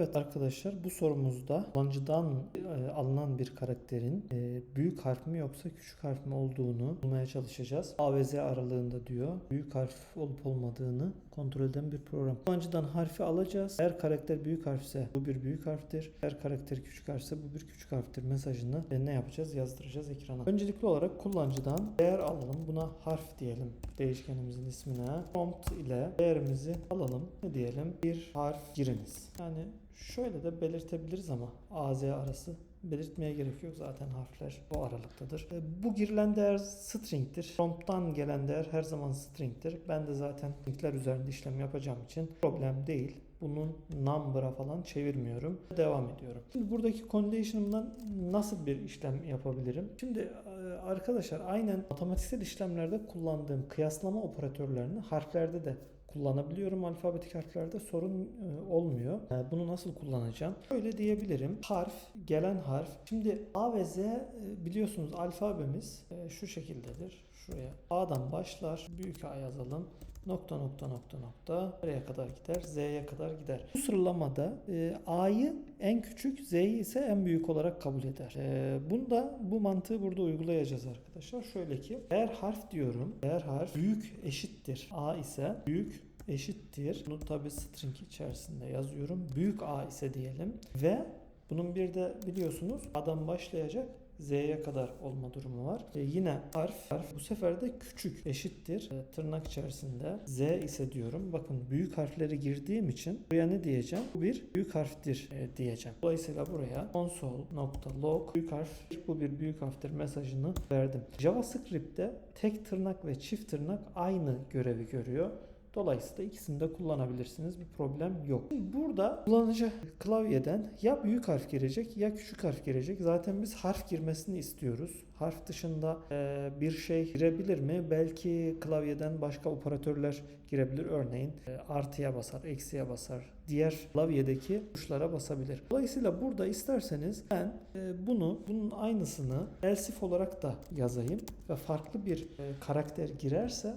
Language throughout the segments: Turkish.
Evet arkadaşlar bu sorumuzda kullanıcıdan e, alınan bir karakterin e, büyük harf mi yoksa küçük harf mi olduğunu bulmaya çalışacağız. A ve Z aralığında diyor. Büyük harf olup olmadığını kontrol eden bir program. Kullanıcıdan harfi alacağız. Eğer karakter büyük harfse bu bir büyük harftir. Eğer karakter küçük harfse bu bir küçük harftir mesajını e, ne yapacağız? Yazdıracağız ekrana. Öncelikli olarak kullanıcıdan değer alalım. Buna harf diyelim değişkenimizin ismine. Prompt ile değerimizi alalım. Ne diyelim? Bir harf giriniz. Yani şöyle de belirtebiliriz ama AZ arası belirtmeye gerek yok zaten harfler bu aralıktadır. E, Bu girilen değer string'tir. Prompt'tan gelen değer her zaman string'tir. Ben de zaten string'ler üzerinde işlem yapacağım için problem değil. Bunun number'a falan çevirmiyorum. Devam ediyorum. Şimdi buradaki condition'ımdan nasıl bir işlem yapabilirim? Şimdi e, arkadaşlar aynen matematiksel işlemlerde kullandığım kıyaslama operatörlerini harflerde de kullanabiliyorum. Alfabetik harflerde sorun e, olmuyor. E, Bunu nasıl kullanacağım? Şöyle diyebilirim. Harf, gelen harf. Şimdi A ve Z e, biliyorsunuz alfabemiz şu şekildedir. Şuraya A'dan başlar. Büyük A yazalım. Nokta nokta nokta nokta. Nereye kadar gider? Z'ye kadar gider. Bu sıralamada e, A'yı en küçük, Z'yi ise en büyük olarak kabul eder. E, bunda bu mantığı burada uygulayacağız arkadaşlar. Şöyle ki eğer harf diyorum, eğer harf büyük eşittir A ise büyük eşittir. Bunu tabi string içerisinde yazıyorum. Büyük A ise diyelim ve bunun bir de biliyorsunuz A'dan başlayacak Z'ye kadar olma durumu var. E, yine harf, harf bu sefer de küçük eşittir. E, tırnak içerisinde Z ise diyorum. Bakın büyük harfleri girdiğim için buraya ne diyeceğim? Bu bir büyük harftir e, diyeceğim. Dolayısıyla buraya console.log büyük harf bu bir büyük harftir mesajını verdim. JavaScript'te tek tırnak ve çift tırnak aynı görevi görüyor. Dolayısıyla ikisini de kullanabilirsiniz. Bir problem yok. Burada kullanıcı klavyeden ya büyük harf girecek ya küçük harf girecek. Zaten biz harf girmesini istiyoruz. Harf dışında e, bir şey girebilir mi? Belki klavyeden başka operatörler girebilir. Örneğin e, artıya basar, eksiye basar. Diğer klavyedeki tuşlara basabilir. Dolayısıyla burada isterseniz ben e, bunu, bunun aynısını elsif olarak da yazayım ve farklı bir karakter girerse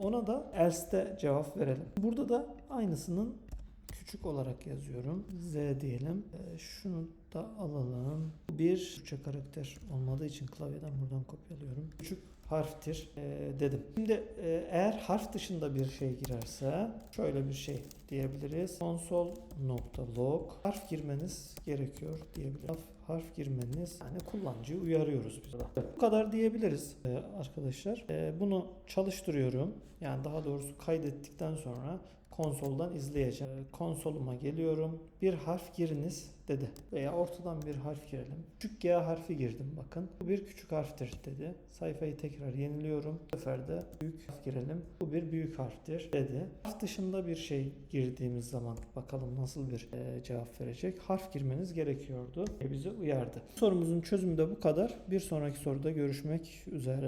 ona da else'de cevap verelim. Burada da aynısının küçük olarak yazıyorum. Z diyelim. Ee, Şunu da alalım. Bir Türkçe karakter olmadığı için klavyeden buradan kopyalıyorum. Küçük harftir ee, dedim. Şimdi e, eğer harf dışında bir şey girerse şöyle bir şey diyebiliriz. Console.log harf girmeniz gerekiyor diyebiliriz. Harf, harf girmeniz yani kullanıcıyı uyarıyoruz biz burada. Bu kadar diyebiliriz e, arkadaşlar. E, bunu çalıştırıyorum. Yani daha doğrusu kaydettikten sonra konsoldan izleyeceğim. E, konsoluma geliyorum. Bir harf giriniz dedi. Veya ortadan bir harf girelim. Küçük G harfi girdim bakın. Bu bir küçük harftir dedi. Sayfayı tekrar yeniliyorum. Bu sefer de büyük harf girelim. Bu bir büyük harftir dedi. Harf dışında bir şey girdiğimiz zaman bakalım nasıl bir e, cevap verecek. Harf girmeniz gerekiyordu. Bizi uyardı. Sorumuzun çözümü de bu kadar. Bir sonraki soruda görüşmek üzere.